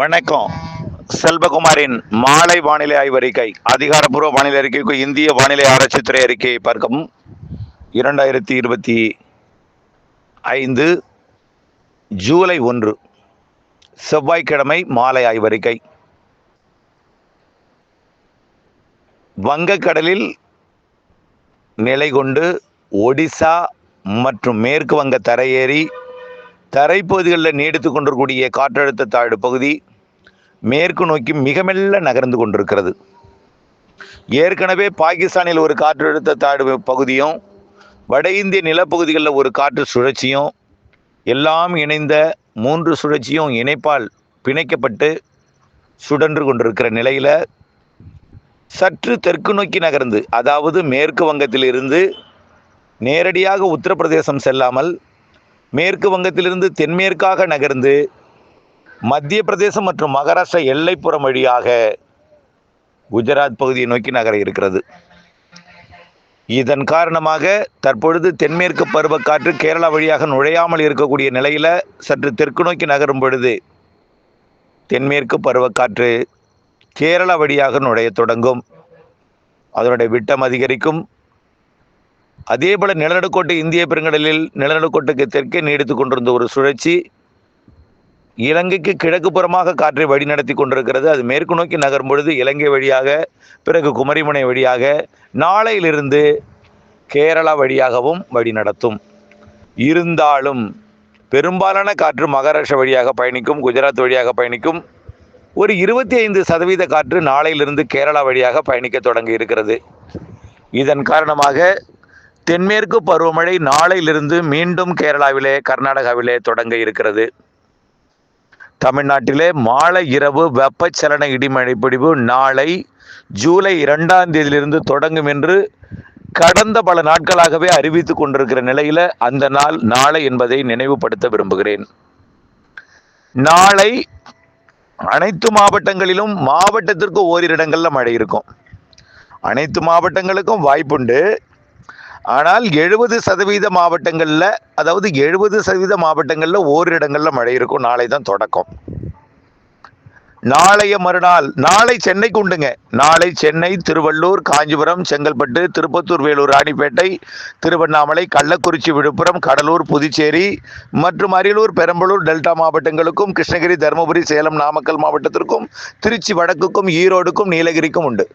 வணக்கம். செல்வகுமாரின் மாலை வானிலை ஆய்வறிக்கை அதிகாரப்பூர்வ வானிலை அறிக்கைக்கு இந்திய வானிலை ஆராய்ச்சித்துறை அறிக்கையை பார்க்கவும். இரண்டாயிரத்தி இருபத்தி ஐந்து ஜூலை ஒன்று செவ்வாய்க்கிழமை மாலை ஆய்வறிக்கை வங்கக்கடலில் நிலை கொண்டு ஒடிசா மற்றும் மேற்கு வங்க தரையேறி தரைப்பகுதிகளில் நீடித்து கொண்டிருக்கக்கூடிய காற்றழுத்த தாழ்வு பகுதி மேற்கு நோக்கி மிக மெல்ல நகர்ந்து கொண்டிருக்கிறது. ஏற்கனவே பாகிஸ்தானில் ஒரு காற்றழுத்த தாழ்வு பகுதியும் வட இந்திய நிலப்பகுதிகளில் ஒரு காற்று சுழற்சியும் எல்லாம் இணைந்த மூன்று சுழற்சியும் இணைப்பால் பிணைக்கப்பட்டு சுடன்று கொண்டிருக்கிற நிலையில் சற்று தெற்கு நோக்கி நகர்ந்து அதாவது மேற்கு வங்கத்திலிருந்து நேரடியாக உத்தரப்பிரதேசம் செல்லாமல் மேற்கு வங்கத்திலிருந்து தென்மேற்காக நகர்ந்து மத்திய பிரதேசம் மற்றும் மகாராஷ்டிரா எல்லைப்புறம் வழியாக குஜராத் பகுதியை நோக்கி நகர இருக்கிறது. இதன் காரணமாக தற்பொழுது தென்மேற்கு பருவக்காற்று கேரளா வழியாக நுழையாமல் இருக்கக்கூடிய நிலையில் சற்று தெற்கு நோக்கி நகரும் பொழுது தென்மேற்கு பருவக்காற்று கேரளா வழியாக நுழையத் தொடங்கும். அதனுடைய விட்டம் அதிகரிக்கும். அதேபோல் நிலநடுக்கோட்டு இந்திய பெருங்கடலில் நிலநடுக்கோட்டுக்கு தெற்கே நீடித்து கொண்டிருந்த ஒரு சுழற்சி இலங்கைக்கு கிழக்கு புறமாக காற்றை வழிநடத்தி கொண்டிருக்கிறது. அது மேற்கு நோக்கி நகரும் பொழுது இலங்கை வழியாக பிறகு குமரிமுனை வழியாக நாளையிலிருந்து கேரளா வழியாகவும் வழிநடத்தும். இருந்தாலும் பெரும்பாலான காற்று மகாராஷ்டிரா வழியாக பயணிக்கும் குஜராத் வழியாக பயணிக்கும் ஒரு இருபத்தி ஐந்து சதவீத காற்று நாளையிலிருந்து கேரளா வழியாக பயணிக்க தொடங்கி இருக்கிறது. இதன் காரணமாக தென்மேற்கு பருவமழை நாளையிலிருந்து மீண்டும் கேரளாவிலே கர்நாடகாவிலே தொடங்க இருக்கிறது. தமிழ்நாட்டிலே மாலை இரவு வெப்பச்சலன இடிமழை பிடிவு நாளை ஜூலை இரண்டாம் தேதியிலிருந்து தொடங்கும் என்று கடந்த பல நாட்களாகவே அறிவித்து கொண்டிருக்கிற நிலையில அந்த நாள் நாளை என்பதை நினைவுபடுத்த விரும்புகிறேன். நாளை அனைத்து மாவட்டங்களிலும் மாவட்டத்திற்கு ஓரிரு இடங்கள்ல மழை இருக்கும். அனைத்து மாவட்டங்களுக்கும் வாய்ப்புண்டு. ஆனால் எழுபது சதவீத மாவட்டங்களில் அதாவது எழுபது சதவீத மாவட்டங்களில் ஓரிரு இடங்களில் மழை இருக்கும். நாளை தான் தொடக்கம். நாளைய மறுநாள் நாளை சென்னைக்கு உண்டுங்க. நாளை சென்னை திருவள்ளூர் காஞ்சிபுரம் செங்கல்பட்டு திருப்பத்தூர் வேலூர் ராணிப்பேட்டை திருவண்ணாமலை கள்ளக்குறிச்சி விழுப்புரம் கடலூர் புதுச்சேரி மற்றும் அரியலூர் பெரம்பலூர் டெல்டா மாவட்டங்களுக்கும் கிருஷ்ணகிரி தருமபுரி சேலம் நாமக்கல் மாவட்டத்திற்கும் திருச்சி வடக்குக்கும் ஈரோடுக்கும் நீலகிரிக்கும் உண்டு.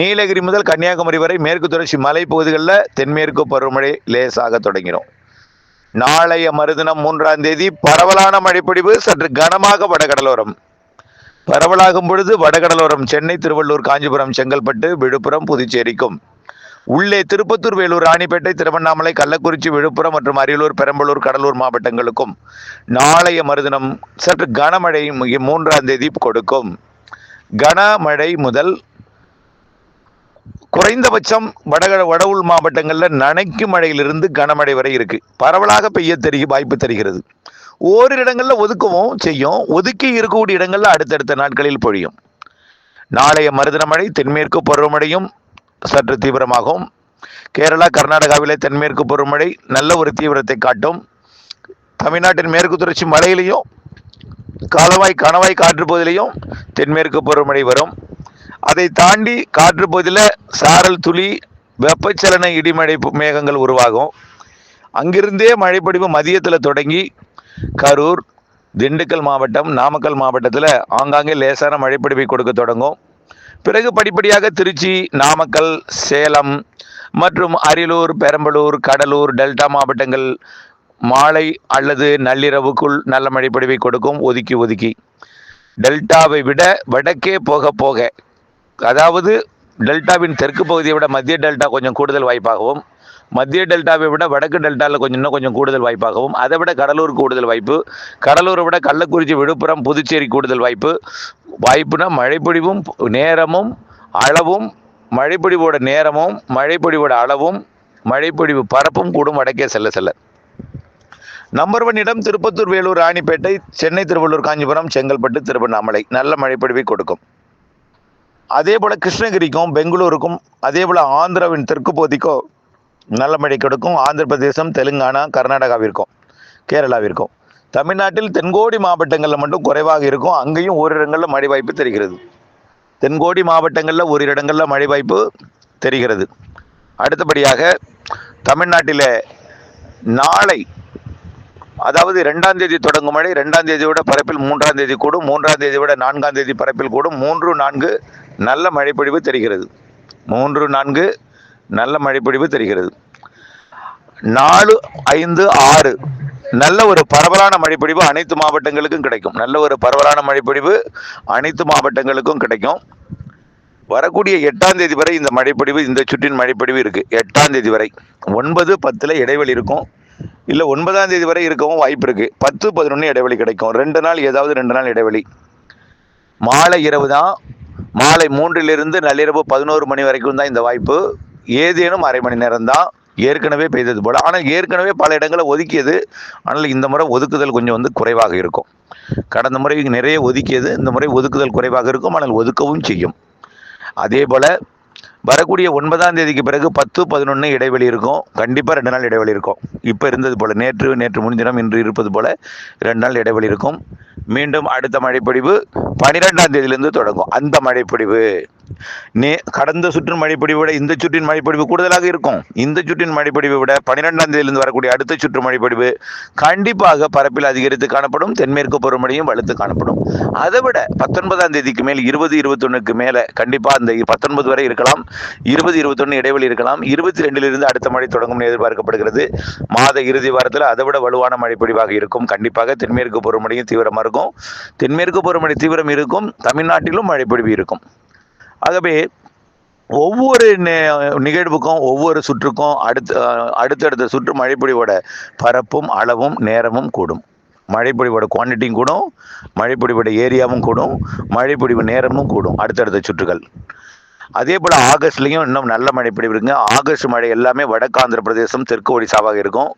நீலகிரி முதல் கன்னியாகுமரி வரை மேற்கு தொடர்ச்சி மலைப்பகுதிகளில் தென்மேற்கு பருவமழை லேசாக தொடங்கிடும் நாளைய மறுதினம் மூன்றாம் தேதி பரவலான மழைப்பொழிவு சற்று கனமாக வடகடலோரம். பரவலாகும் பொழுது வடகடலோரம் சென்னை திருவள்ளூர் காஞ்சிபுரம் செங்கல்பட்டு விழுப்புரம் புதுச்சேரிக்கும். உள்ளே திருப்பத்தூர் வேலூர் ராணிப்பேட்டை திருவண்ணாமலை கள்ளக்குறிச்சி விழுப்புரம் மற்றும் அரியலூர் பெரம்பலூர் கடலூர் மாவட்டங்களுக்கும் நாளைய மறுதினம் சற்று கனமழை மூன்றாம் தேதி கொடுக்கும். கனமழை முதல் குறைந்தபட்சம் வடக வட மாவட்டங்களில் நனைக்கும் மழையிலிருந்து கனமழை வரை இருக்கு. பரவலாக பெய்ய தெரிய வாய்ப்பு தருகிறது. ஓரிரு இடங்களில் ஒதுக்கவும் செய்யும் ஒதுக்கி இருக்கக்கூடிய இடங்களில் அடுத்தடுத்த நாட்களில் பொழியும். நாளைய மருதன மழை தென்மேற்கு பருவமழையும் சற்று தீவிரமாகும். கேரளா கர்நாடகாவிலே தென்மேற்கு பருவமழை நல்ல ஒரு தீவிரத்தை காட்டும். தமிழ்நாட்டின் மேற்கு தொடர்ச்சி மலையிலையும் காலவாய் கணவாய் காற்று பகுதியிலையும் தென்மேற்கு பருவமழை வரும். அதை தாண்டி காற்று பகுதியில் சாரல் துளி வெப்பச்சலன இடிமழை பு- மேகங்கள் உருவாகும். அங்கிருந்தே மழைப்படிவு மதியத்தில் தொடங்கி கரூர் திண்டுக்கல் மாவட்டம் நாமக்கல் மாவட்டத்தில் ஆங்காங்கே லேசான மழைப்பொழிவை கொடுக்க தொடங்கும். பிறகு படிப்படியாக திருச்சி நாமக்கல் சேலம் மற்றும் அரியலூர் பெரம்பலூர் கடலூர் டெல்டா மாவட்டங்கள் மாலை அல்லது நள்ளிரவுக்குள் நல்ல மழைப்பொழிவை கொடுக்கும் ஒதுக்கி ஒதுக்கி. டெல்டாவை விட வடக்கே போக போக அதாவது டெல்டாவின் தெற்கு பகுதியை விட மத்திய டெல்டா கொஞ்சம் கூடுதல் வாய்ப்பாகவும் மத்திய டெல்டாவை விட வடக்கு டெல்டாவில் கொஞ்சம் இன்னும் கொஞ்சம் கூடுதல் வாய்ப்பாகவும் அதை விட கடலூர் கூடுதல் வாய்ப்பு. கடலூரை விட கள்ளக்குறிச்சி விழுப்புரம் புதுச்சேரி கூடுதல் வாய்ப்பு. வாய்ப்புனா மழைப்பொழிவும் நேரமும் அளவும் மழைப்பொழிவோட நேரமும் மழைப்பொழிவோட அளவும் மழைப்பொழிவு பரப்பும் கூடும் வடக்கே செல்ல செல்ல. நம்பர் ஒன் இடம் திருப்பத்தூர் வேலூர் ராணிப்பேட்டை சென்னை திருவள்ளூர் காஞ்சிபுரம் செங்கல்பட்டு திருவண்ணாமலை. நல்ல மழைப்பொழிவை கொடுக்கும். அதே போல் கிருஷ்ணகிரிக்கும் பெங்களூருக்கும் அதே போல் ஆந்திராவின் தெற்கு பகுதிக்கும் நல்ல மழை கொடுக்கும். ஆந்திர பிரதேசம் தெலுங்கானா கர்நாடகாவிற்கும் கேரளாவிற்கும். தமிழ்நாட்டில் தென்கோடி மாவட்டங்களில் மட்டும் குறைவாக இருக்கும். அங்கேயும் ஒரு இடங்களில் மழை வாய்ப்பு தெரிகிறது. தென்கோடி மாவட்டங்களில் ஒரு இடங்களில் மழை வாய்ப்பு தெரிகிறது. அடுத்தபடியாக தமிழ்நாட்டில் நாளை அதாவது ரெண்டாம் தேதி தொடங்கும் மழை ரெண்டாம் தேதியோட விட பரப்பில் மூன்றாம் தேதி கூடும். மூன்றாம் தேதியை விட நான்காம் தேதி பரப்பில் கூடும். மூன்று நான்கு நல்ல மழைப்பொழிவு தெரிகிறது. மூன்று நான்கு நல்ல மழைப்பொழிவு தெரிகிறது. நாலு ஐந்து ஆறு நல்ல ஒரு பரவலான மழைப்பொழிவு அனைத்து மாவட்டங்களுக்கும் கிடைக்கும். நல்ல ஒரு பரவலான மழைப்பொழிவு அனைத்து மாவட்டங்களுக்கும் கிடைக்கும். வரக்கூடிய எட்டாம் தேதி வரை இந்த மழைப்பொழிவு இந்த சுற்றின் மழைப்பொழிவு இருக்கு. எட்டாம் தேதி வரை. ஒன்பது பத்துல இடைவெளி இருக்கும். இல்லை ஒன்பதாம் தேதி வரை இருக்கவும் வாய்ப்பு இருக்கு. பத்து பதினொன்று இடைவெளி கிடைக்கும். ரெண்டு நாள் ஏதாவது ரெண்டு நாள் இடைவெளி. மாலை இரவு தான். மாலை மூன்றிலிருந்து நள்ளிரவு பதினோரு மணி வரைக்கும் தான் இந்த வாய்ப்பு. ஏதேனும் அரை மணி நேரம் தான் ஏற்கனவே பெய்தது போல். ஆனால் ஏற்கனவே பல இடங்களை ஒதுக்கியது. ஆனால் இந்த முறை ஒதுக்குதல் கொஞ்சம் வந்து குறைவாக இருக்கும். கடந்த முறை நிறைய ஒதுக்கியது இந்த முறை ஒதுக்குதல் குறைவாக இருக்கும். ஆனால் ஒதுக்கவும் செய்யும். அதே போல் வரக்கூடிய ஒன்பதாம் தேதிக்கு பிறகு பத்து பதினொன்று இடைவெளி இருக்கும். கண்டிப்பாக ரெண்டு நாள் இடைவெளி இருக்கும். இப்போ இருந்தது போல் நேற்று நேற்று முன்தினம் இன்று இருப்பது போல் ரெண்டு நாள் இடைவெளி இருக்கும். மீண்டும் அடுத்த மழைப்பொழிவு பனிரெண்டாம் தேதியிலிருந்து தொடங்கும். அந்த மழைப்பொழிவு. நே கடந்த சுற்றின் மழைப்பொழிவை விட இந்த சுற்றின் மழைப்பொழிவு கூடுதலாக இருக்கும். இந்த சுற்றின் மழைப்பொழிவை விட பன்னிரெண்டாம் தேதியிலிருந்து வரக்கூடிய அடுத்த சுற்று மழைப்பொழிவு கண்டிப்பாக பரப்பில் அதிகரித்து காணப்படும் தென்மேற்கு பருவமழையும் வலுத்து காணப்படும். அதை விட பத்தொன்பதாம் தேதிக்கு மேல் இருபது இருபத்தொன்னுக்கு மேலே கண்டிப்பாக அந்த பத்தொன்பது வரை இருக்கலாம். இருபது இருபத்தொன்று இடைவெளி இருக்கலாம். இருபத்தி ரெண்டிலிருந்து அடுத்த மழை தொடங்கும் எதிர்பார்க்கப்படுகிறது. மாத இறுதி வாரத்தில் அதை விட வலுவான மழைப்பொழிவாக இருக்கும். கண்டிப்பாக தென்மேற்கு பருவமழையும் தீவிரமாக இருக்கும். தென்மேற்கு பருவமழை தீவிரம் இருக்கும். தமிழ்நாட்டிலும் மழைப்பொழிவு இருக்கும். ஆகவே ஒவ்வொரு நிகழ்வுக்கும் ஒவ்வொரு சுற்றுக்கும் அடுத்த அடுத்தடுத்த சுற்று மழைப்பொழிவோட பரப்பும் அளவும் நேரமும் கூடும். மழைப்பொழிவோட குவான்டிட்டியும் கூடும் மழைப்பொழிவோட ஏரியாவும் கூடும் மழைப்பொழிவு நேரமும் கூடும் அடுத்தடுத்த சுற்றுகள். அதே போல் ஆகஸ்ட்லேயும் இன்னும் நல்ல மழை பொழிவு இருக்குங்க. ஆகஸ்ட் மழை எல்லாமே வடக்கு ஆந்திர பிரதேசம் தெற்கு ஒடிசாவாக இருக்கும்.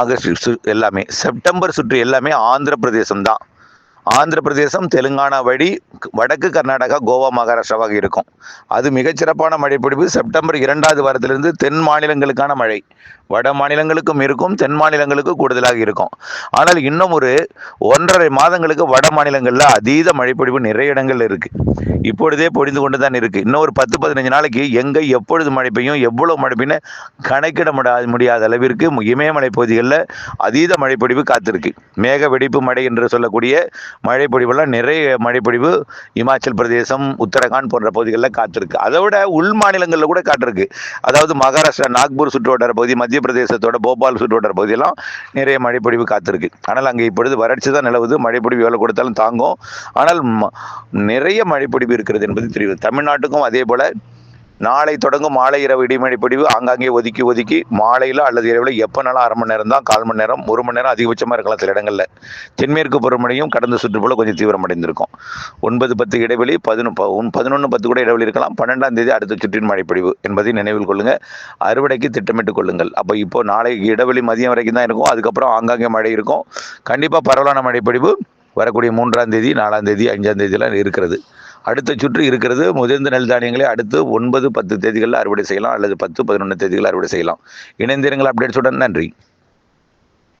ஆகஸ்ட் எல்லாமே செப்டம்பர் சுற்று எல்லாமே ஆந்திர பிரதேசம் தான் ஆந்திர பிரதேசம் தெலுங்கானா வழி வடக்கு கர்நாடகா கோவா மகாராஷ்டிராவாக இருக்கும். அது மிகச்சிறப்பான மழைப்பிடிப்பு செப்டம்பர் இரண்டாவது வாரத்திலிருந்து தென் மாநிலங்களுக்கான மழை. வட மாநிலங்களுக்கும் இருக்கும் தென் மாநிலங்களுக்கும் கூடுதலாக இருக்கும். ஆனால் இன்னும் ஒரு ஒன்றரை மாதங்களுக்கு வட மாநிலங்களில் அதீத மழைப்பொழிவு நிறைய இடங்கள் இருக்குது இப்பொழுதே பொழிந்து கொண்டு தான் இருக்குது இன்னும் ஒரு பத்து பதினஞ்சு நாளைக்கு எங்கே எப்பொழுது மழை பெய்யும் எவ்வளோ மழை பெய்யும்னு கணக்கிட முடியாத முடியாத அளவிற்கு இமயமலை பகுதிகளில் அதீத மழைப்பொழிவு காத்திருக்கு. மேக வெடிப்பு மழை என்று சொல்லக்கூடிய மழைப்பொழிவெல்லாம் நிறைய மழைப்பொழிவு இமாச்சல் பிரதேசம் உத்தரகாண்ட் போன்ற பகுதிகளில் காத்திருக்கு. அதை விட உள் மாநிலங்களில் கூட காட்டிருக்கு அதாவது மகாராஷ்டிரா நாக்பூர் சுற்றுவட்டார பகுதி மத்திய மத்திய பிரதேசத்தோட போபால் சுற்றுவட்டார பகுதியெல்லாம் நிறைய மழைப்பொழிவு காத்திருக்கு. ஆனால் அங்கே இப்பொழுது வறட்சி தான் நிலவுது. மழைப்பொழிவு எவ்வளோ கொடுத்தாலும் தாங்கும். ஆனால் ம- நிறைய மழைப்பொழிவு இருக்கிறது என்பது தெரியுது தமிழ்நாட்டுக்கும் அதே போல நாளை தொடங்கும் மாலை இரவு இடிமழை பொடிவு ஆங்காங்கே ஒதுக்கி ஒதுக்கி மாலையில் அல்லது இரவில் எப்போனாலும் அரை மணி நேரம் தான் கால் மணி நேரம் ஒரு மணி நேரம் அதிகபட்சமாக இருக்கலாம் சில இடங்களில். தென்மேற்கு பருவமழையும் கடந்த சுற்று கொஞ்சம் தீவிரமடைந்திருக்கும். ஒன்பது பத்து இடைவெளி பதினொன்று பதினொன்று பத்து கூட இடைவெளி இருக்கலாம். பன்னெண்டாம் தேதி அடுத்த சுற்றின் மழைப்பொழிவு என்பதை நினைவில் கொள்ளுங்கள் அறுவடைக்கு திட்டமிட்டுக் கொள்ளுங்கள். அப்போ இப்போ நாளை இடைவெளி மதியம் வரைக்கும் தான் இருக்கும். அதுக்கப்புறம் ஆங்காங்கே மழை இருக்கும். கண்டிப்பாக பரவலான மழைப்பொழிவு வரக்கூடிய மூன்றாம் தேதி நாலாம் தேதி அஞ்சாம் தேதியெல்லாம் இருக்கிறது. அடுத்த சுற்று இருக்கிறது முதிர்ந்த நெல் தானியங்களை அடுத்து ஒன்பது பத்து தேதிகளில் அறுவடை செய்யலாம் அல்லது பத்து பதினொன்று தேதிகளில் அறுவடை செய்யலாம். இணைந்திருங்கள் அப்டேட்ஸுடன் நன்றி.